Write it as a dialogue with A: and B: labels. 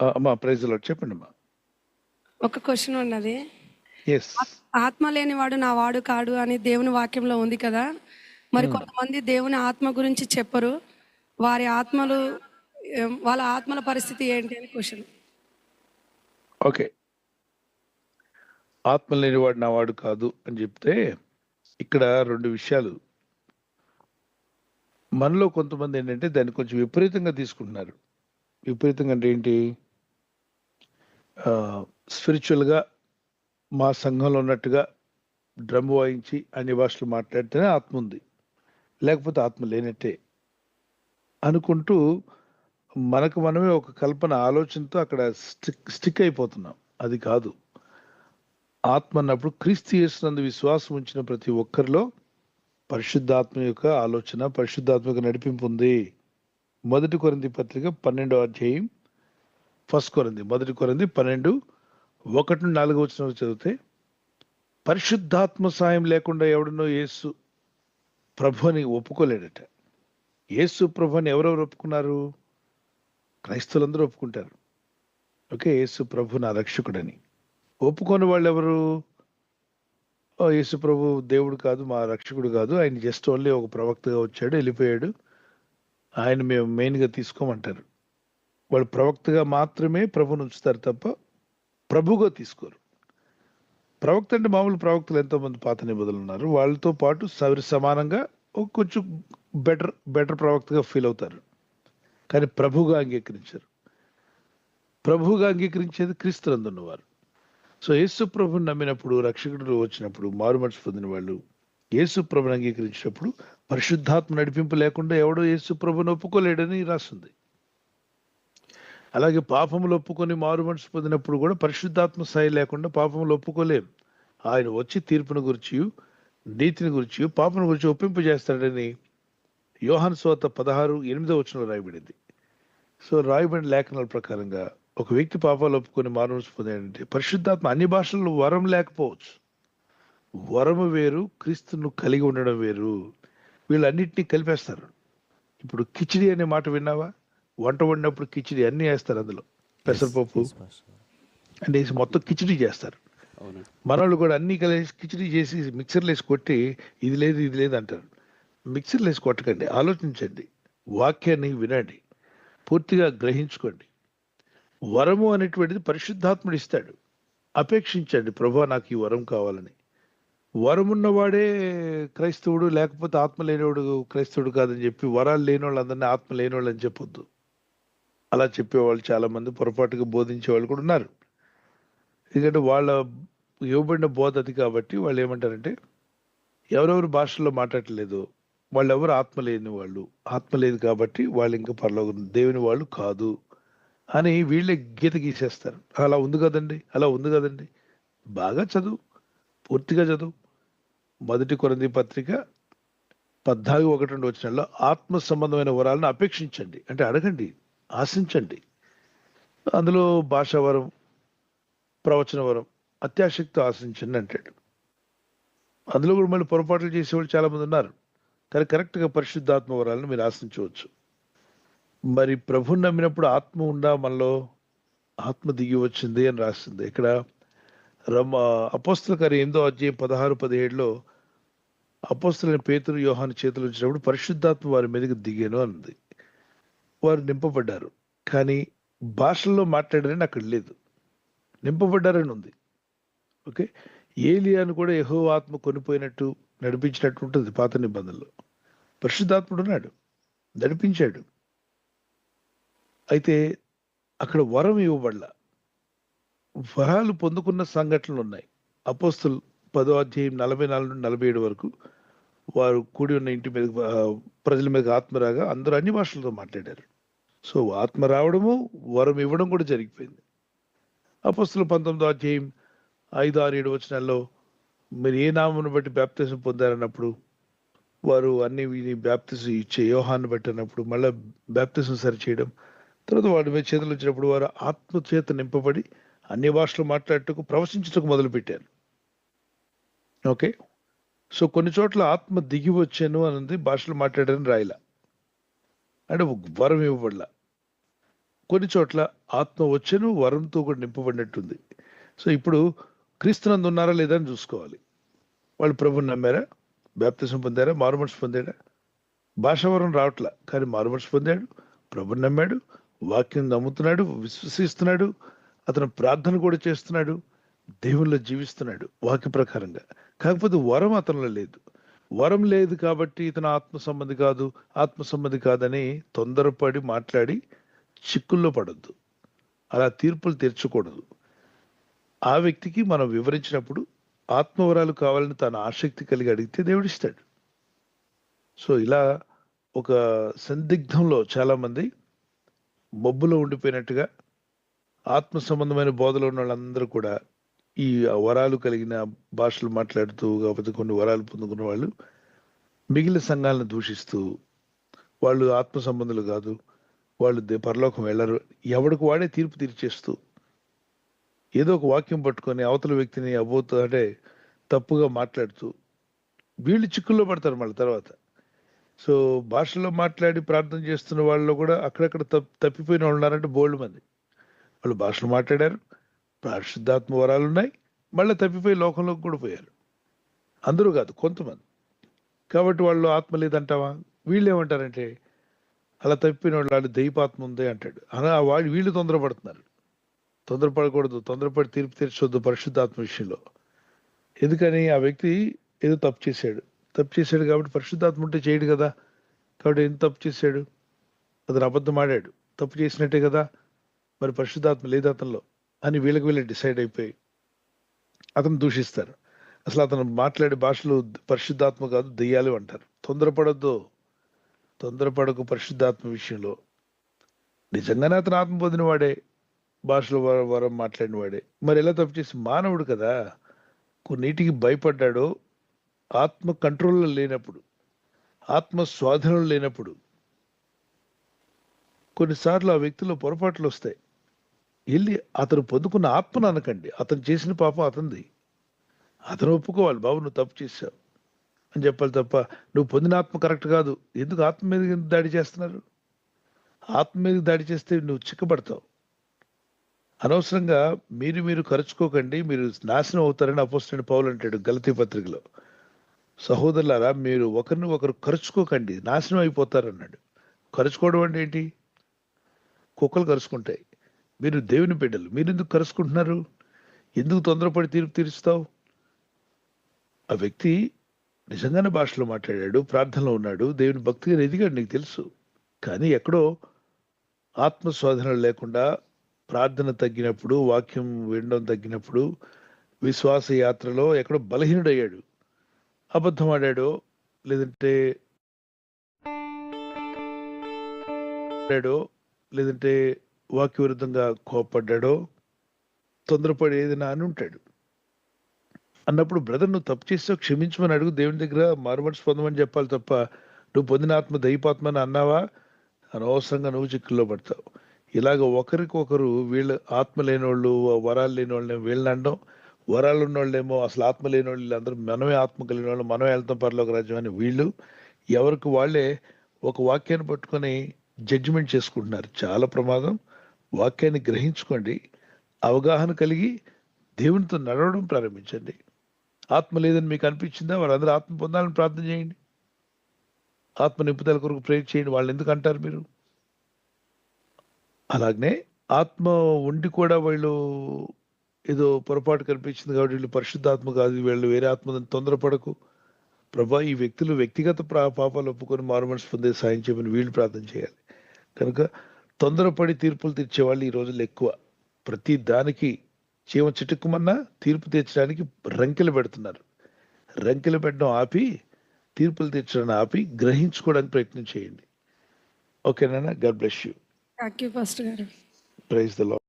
A: అమ్మా ప్రైజ్లో చెప్పండి అమ్మా
B: ఒక క్వశ్చన్ ఉన్నది.
A: ఎస్
B: ఆత్మ లేనివాడు నా వాడు కాడు అని దేవుని వాక్యంలో ఉంది కదా. మరి కొంతమంది దేవుని ఆత్మ గురించి చెప్పరు. వారి ఆత్మలు వాళ్ళ ఆత్మల పరిస్థితి ఏంటి అని క్వశ్చన్
A: ఓకే ఆత్మ లేనివాడు నా వాడు కాదు అని చెప్తే ఇక్కడ రెండు విషయాలు. మనలో కొంతమంది ఏంటంటే దాన్ని కొంచెం విపరీతంగా తీసుకుంటున్నారు. విపరీతంగా అంటే ఏంటి? స్పిరిచువల్గా మా సంఘంలో ఉన్నట్టుగా డ్రమ్ వాయించి అన్ని భాషలు మాట్లాడితేనే ఆత్మ ఉంది. లేకపోతే ఆత్మ లేనట్టే. అనుకుంటూ మనకు మనమే ఒక కల్పన ఆలోచనతో అక్కడ స్టిక్ స్టిక్ అయిపోతున్నాం. అది కాదు. ఆత్మ అన్నప్పుడు క్రీస్తు చేసినందు విశ్వాసం ఉంచిన ప్రతి ఒక్కరిలో పరిశుద్ధాత్మ యొక్క ఆలోచన పరిశుద్ధాత్మ యొక్క నడిపింపు ఉంది. మొదటి కొరింది పత్రిక పన్నెండో అధ్యాయం ఫస్ట్ కొరింది మొదటి కొరింది పన్నెండు ఒకటి నుండి నాలుగు వచ్చిన చదివితే పరిశుద్ధాత్మ సాయం లేకుండా ఎవడనో యేసు ప్రభు అని ఒప్పుకోలేడట. యేసు ప్రభు అని ఎవరెవరు ఒప్పుకున్నారు? క్రైస్తవులందరూ ఒప్పుకుంటారు. ఓకే యేసు ప్రభు నా రక్షకుడని. ఒప్పుకోని వాళ్ళు ఎవరు యేసు ప్రభు దేవుడు కాదు మా రక్షకుడు కాదు. ఆయన జస్ట్ ఓన్లీ ఒక ప్రవక్తగా వచ్చాడు వెళ్ళిపోయాడు. ఆయన మేము మెయిన్గా తీసుకోమంటారు. వాళ్ళు ప్రవక్తగా మాత్రమే ప్రభుని ఉంచుతారు తప్ప ప్రభుగా తీసుకోరు. ప్రవక్త అంటే మామూలు ప్రవక్తలు ఎంతోమంది పాత నిబంధనలు ఉన్నారు. వాళ్ళతో పాటు సరి సమానంగా కొంచెం బెటర్ బెటర్ ప్రవక్తగా ఫీల్ అవుతారు. కానీ ప్రభుగా అంగీకరించారు. ప్రభుగా అంగీకరించేది క్రీస్తులందు ఉన్నవారు సో యేసు ప్రభుని నమ్మినప్పుడు రక్షకుడు వచ్చినప్పుడు మారు మనసు పొందిన వాళ్ళు యేసు ప్రభుని అంగీకరించినప్పుడు పరిశుద్ధాత్మ నడిపింపు లేకుండా ఎవడో యేసు ప్రభుని ఒప్పుకోలేడని రాస్తుంది అలాగే పాపములు ఒప్పుకొని మారు మనసు పొందినప్పుడు కూడా పరిశుద్ధాత్మ స్థాయి లేకుండా పాపములు ఒప్పుకోలేం. ఆయన వచ్చి తీర్పును గురించి నీతిని గురించి పాపను గురించి ఒప్పింపజేస్తాడని యోహాన్ సోత పదహారు ఎనిమిదో వచనంలో రాయబడింది. సో రాయబడిన లేఖనాల ప్రకారంగా ఒక వ్యక్తి పాపాలు ఒప్పుకొని మానవసు పొందాడంటే పరిశుద్ధాత్మ అన్ని భాషల్లో వరం లేకపోవచ్చు. వరము వేరు క్రీస్తును కలిగి ఉండడం వేరు. వీళ్ళన్నింటినీ కలిపేస్తారు. ఇప్పుడు కిచిడి అనే మాట విన్నావా? వంట వండినప్పుడు కిచిడి అన్ని వేస్తారు అందులో. పెసరపప్పు. అంటే వేసి మొత్తం కిచిడి చేస్తారు. మనోళ్ళు కూడా అన్ని కలిసి కిచిడి చేసి మిక్సర్లో వేసి కొట్టి ఇది లేదు ఇది లేదు అంటారు. మిక్సర్లో వేసి కొట్టకండి ఆలోచించండి. వాక్యాన్ని వినండి. పూర్తిగా గ్రహించుకోండి. వరము అనేటువంటిది పరిశుద్ధాత్ముడు ఇస్తాడు. అపేక్షించండి ప్రభా నాకు ఈ వరం కావాలని. వరం ఉన్నవాడే క్రైస్తవుడు లేకపోతే ఆత్మ లేనివాడు క్రైస్తవుడు కాదని చెప్పి వరాలు లేని వాళ్ళందరినీ ఆత్మ లేని వాళ్ళు అని చెప్పొద్దు. అలా చెప్పేవాళ్ళు చాలామంది పొరపాటుగా బోధించే వాళ్ళు కూడా ఉన్నారు. ఎందుకంటే వాళ్ళ ఇవ్వబడిన బోధ అది కాబట్టి వాళ్ళు ఏమంటారంటే ఎవరెవరు భాషల్లో మాట్లాడలేదు వాళ్ళు ఎవరు ఆత్మ లేని వాళ్ళు ఆత్మ లేదు కాబట్టి వాళ్ళు ఇంకా పరలోకం దేవుని వాళ్ళు కాదు అని వీళ్ళే గీత గీసేస్తారు. అలా ఉంది కదండి అలా ఉంది కదండి. బాగా చదువు పూర్తిగా చదువు. మొదటి కొరంది పత్రిక పద్నాలుగు ఒకటి రెండు వచ్చినలో ఆత్మ సంబంధమైన వరాలను అపేక్షించండి. అంటే అడగండి ఆశించండి. అందులో భాషావరం ప్రవచనవరం అత్యాశక్తి ఆశించండి అంటాడు. అందులో కూడా మళ్ళీ పొరపాట్లు చేసేవాళ్ళు చాలామంది ఉన్నారు. కానీ కరెక్ట్గా పరిశుద్ధాత్మ వరాలను మీరు ఆశించవచ్చు. మరి ప్రభుని నమ్మినప్పుడు ఆత్మ ఉందా మనలో? ఆత్మ దిగి వచ్చింది అని రాస్తుంది ఇక్కడ రమ అపోస్తుల గారి ఎనిమిదో అధ్యాయం పదహారు పదిహేడులో అపోస్తులైన పేతురు యోహాను చేతులు వచ్చినప్పుడు పరిశుద్ధాత్మ వారి మీదకి దిగాను అన్నది. వారు నింపబడ్డారు. కానీ భాషల్లో మాట్లాడారని అక్కడ లేదు. నింపబడ్డారని ఉంది. ఓకే? ఏలియాను కూడా యహో ఆత్మ కొనిపోయినట్టు నడిపించినట్టు ఉంటుంది పాత నిబంధనలో. పరిశుద్ధాత్ముడు ఉన్నాడు. నడిపించాడు. అయితే అక్కడ వరం ఇవ్వబడల. వరాలు పొందుకున్న సంఘటనలు ఉన్నాయి. అపోస్తులు పదో అధ్యాయం నలభై నాలుగు నుండి నలభై ఏడు వరకు వారు కూడి ఉన్న ఇంటి మీద ప్రజల మీద ఆత్మరాగా అందరూ అన్ని భాషలతో మాట్లాడారు. సో ఆత్మ రావడము వరం ఇవ్వడం కూడా జరిగిపోయింది. అపస్తులు పంతొమ్మిదో అధ్యాయం ఐదు ఆరు ఏడు వచనాల్లో మీరు ఏ నామను బట్టి బ్యాప్తిజం పొందారన్నప్పుడు వారు అన్ని వీని బ్యాప్తిజం ఇచ్చే యోహాన్ని బట్టి అన్నప్పుడు మళ్ళీ బ్యాప్తిజం సరి చేయడం తర్వాత వాడి మీద చేతులు వచ్చినప్పుడు వారు ఆత్మ చేత నింపబడి అన్ని భాషలు మాట్లాడటకు ప్రవచించటకు మొదలుపెట్టారు. ఓకే? సో కొన్ని చోట్ల ఆత్మ దిగి వచ్చాను అన్నది భాషలు మాట్లాడారని రాయల. అంటే ఒక వరం ఇవ్వబడలా. కొన్ని చోట్ల ఆత్మ వచ్చెను వరంతో కూడా నింపబడినట్టుంది. సో ఇప్పుడు క్రీస్తునందు ఉన్నారా లేదా అని చూసుకోవాలి. వాళ్ళు ప్రభుని నమ్మారా? బ్యాప్తిసం పొందారా? మారుమనసు పొందాడా? భాషావరం రావట్లా. కానీ మారుమనసు పొందాడు ప్రభుని నమ్మాడు వాక్యం నమ్ముతున్నాడు విశ్వసిస్తున్నాడు అతను ప్రార్థన కూడా చేస్తున్నాడు దేవుల్లో జీవిస్తున్నాడు వాక్య ప్రకారంగా. కాకపోతే వరం అతనిలో లేదు. వరం లేదు కాబట్టి ఇతను ఆత్మ సంబంధి కాదు ఆత్మ సంబంధి కాదని తొందరపడి మాట్లాడి చిక్కుల్లో పడద్దు. అలా తీర్పులు తెర్చకూడదు. ఆ వ్యక్తికి మనం వివరించినప్పుడు ఆత్మవరాలు కావాలని తన ఆసక్తి కలిగి అడిగితే దేవుడిస్తాడు. సో ఇలా ఒక సందిగ్ధంలో చాలామంది మబ్బులో ఉండిపోయినట్టుగా ఆత్మ సంబంధమైన బోధలో ఉన్న వాళ్ళందరూ కూడా ఈ వరాలు కలిగిన భాషలు మాట్లాడుతూ కాకపోతే కొన్ని వరాలు పొందుకున్న వాళ్ళు మిగిలిన సంఘాలను దూషిస్తూ వాళ్ళు ఆత్మ సంబంధులు కాదు వాళ్ళు పరలోకం వెళ్ళరు. ఎవడికి వాడే తీర్పు తీర్చేస్తూ. ఏదో ఒక వాక్యం పట్టుకొని అవతల వ్యక్తిని అబోతూ అంటే తప్పుగా మాట్లాడుతూ. వీళ్ళు చిక్కుల్లో పడతారు మళ్ళీ తర్వాత. సో భాషలో మాట్లాడి ప్రార్థన చేస్తున్న వాళ్ళు కూడా అక్కడక్కడ తప్పిపోయిన వాళ్ళు ఉన్నారంటే బోల్డ్ మంది. వాళ్ళు భాషలు మాట్లాడారు పరిశుద్ధాత్మ వరాలు ఉన్నాయి. మళ్ళీ తప్పిపోయి లోకంలోకి కూడా పోయారు. అందరూ కాదు కొంతమంది. కాబట్టి వాళ్ళు ఆత్మ లేదంటావా? వీళ్ళు ఏమంటారంటే అలా తప్పిన వాళ్ళు వాళ్ళు దైపాత్మ ఉంది అంటాడు. అలా వాళ్ళు వీళ్ళు తొందరపడుతున్నారు. తొందరపడకూడదు తొందరపడి తీర్పు తీర్చొద్దు పరిశుద్ధాత్మ విషయంలో. ఎందుకని? ఆ వ్యక్తి ఏదో తప్పు చేశాడు. తప్పు చేశాడు కాబట్టి పరిశుద్ధాత్మ ఉంటే చేయడు కదా. కాబట్టి ఎంత తప్పు చేశాడు? అతను అబద్ధం ఆడాడు. తప్పు చేసినట్టే కదా. మరి పరిశుద్ధాత్మ లేదు అతనిలో. అని వీళ్ళకి వీళ్ళు డిసైడ్ అయిపోయి అతను దూషిస్తారు. అసలు అతను మాట్లాడే భాషలు పరిశుద్ధాత్మ కాదు దెయ్యాలు అంటారు. తొందరపడద్దు. తొందరపడకు పరిశుద్ధాత్మ విషయంలో. నిజంగానే అతను ఆత్మ పొందిన వాడే భాషలో వరం వరం మాట్లాడిన వాడే మరి ఎలా తప్పు చేసి మానవుడు కదా? కొన్నిటికి భయపడ్డాడో ఆత్మ కంట్రోల్లో లేనప్పుడు ఆత్మ స్వాధీనం లేనప్పుడు కొన్నిసార్లు ఆ వ్యక్తిలో పొరపాట్లు వస్తాయి. వెళ్ళి అతను పొందుకున్న ఆత్మను అనకండి. అతను చేసిన పాపం అతనిది. అతను ఒప్పుకోవాలి. బాబు నువ్వు తప్పు చేశావు. అని చెప్పాలి తప్ప నువ్వు పొందిన ఆత్మ కరెక్ట్ కాదు. ఎందుకు ఆత్మ మీద దాడి చేస్తున్నారు? ఆత్మ మీద దాడి చేస్తే నువ్వు చిక్కబడతావు. అనవసరంగా మీరు మీరు ఖర్చుకోకండి మీరు నాశనం అవుతారని అపోస్తున్న పౌలు అంటాడు గలతీ పత్రికలో. సహోదరులారా మీరు ఒకరిని ఒకరు ఖర్చుకోకండి నాశనం అయిపోతారన్నాడు. ఖర్చుకోవడం అంటే ఏంటి? కుక్కలు కరుచుకుంటాయి. మీరు దేవుని బిడ్డలు. మీరు ఎందుకు కరుసుకుంటున్నారు? ఎందుకు తొందరపడి తీర్పు తీరుస్తావు? ఆ వ్యక్తి నిజంగానే భాషలో మాట్లాడాడు ప్రార్థనలో ఉన్నాడు దేవుని భక్తిగా ఎదిగాడు నీకు తెలుసు. కానీ ఎక్కడో ఆత్మస్వాధన లేకుండా ప్రార్థన తగ్గినప్పుడు వాక్యం వినడం తగ్గినప్పుడు విశ్వాస యాత్రలో ఎక్కడో బలహీనుడయ్యాడు. అబద్ధం ఆడాడో లేదంటే ఆడాడో లేదంటే వాక్య విరుద్ధంగా కోపడ్డాడో తొందరపడి ఏదైనా అని ఉంటాడు. అన్నప్పుడు బ్రదర్ నువ్వు తప్పు చేస్తే క్షమించమని అడుగు దేవుని దగ్గర మారుమనసు పొందమని చెప్పాలి తప్ప నువ్వు పొందిన ఆత్మ దైపాత్మ అని అన్నావా? అనవసరంగా నువ్వు చిక్కుల్లో పడతావు. ఇలాగ ఒకరికొకరు వీళ్ళు ఆత్మ లేని వాళ్ళు వరాలు లేని వాళ్ళని వీళ్ళని అనడం వరాలు ఉన్న వాళ్ళేమో అసలు ఆత్మ లేని వాళ్ళు వీళ్ళందరూ మనమే ఆత్మ కలిగిన వాళ్ళు మనమే వెళ్తాం పరలోక రాజ్యం అని వీళ్ళు ఎవరికి వాళ్ళే ఒక వాక్యాన్ని పట్టుకొని జడ్జిమెంట్ చేసుకుంటున్నారు. చాలా ప్రమాదం. వాక్యాన్ని గ్రహించుకోండి. అవగాహన కలిగి దేవునితో నడవడం ప్రారంభించండి. ఆత్మ లేదని మీకు అనిపించిందా? వాళ్ళందరూ ఆత్మ పొందాలని ప్రార్థన చేయండి. ఆత్మ నింపుదల కొరకు ప్రేర్ చేయండి. వాళ్ళు ఎందుకు అంటారు మీరు? అలాగనే ఆత్మ ఉండి కూడా వీళ్ళు ఏదో పొరపాటు కనిపించింది కాబట్టి వీళ్ళు పరిశుద్ధాత్మ కాదు. వీళ్ళు వేరే ఆత్మని తొందరపడకు. ప్రభా ఈ వ్యక్తులు వ్యక్తిగత ప్రా- పాపాలు ఒప్పుకొని మారు మనసు పొందే సాయం చేయమని వీళ్ళు ప్రార్థన చేయాలి. కనుక తొందరపడి తీర్పులు తీర్చే వాళ్ళు ఈ రోజుల్లో ఎక్కువ. ప్రతి దానికి చీమ చిటుక్కుమన్నా తీర్పు తీర్చడానికి రంకెలు పెడుతున్నారు. రంకెలు పెట్టడం ఆపి తీర్పులు తీర్చడం ఆపి గ్రహించుకోవడానికి ప్రయత్నం చేయండి. ఓకేనా god bless you. Praise the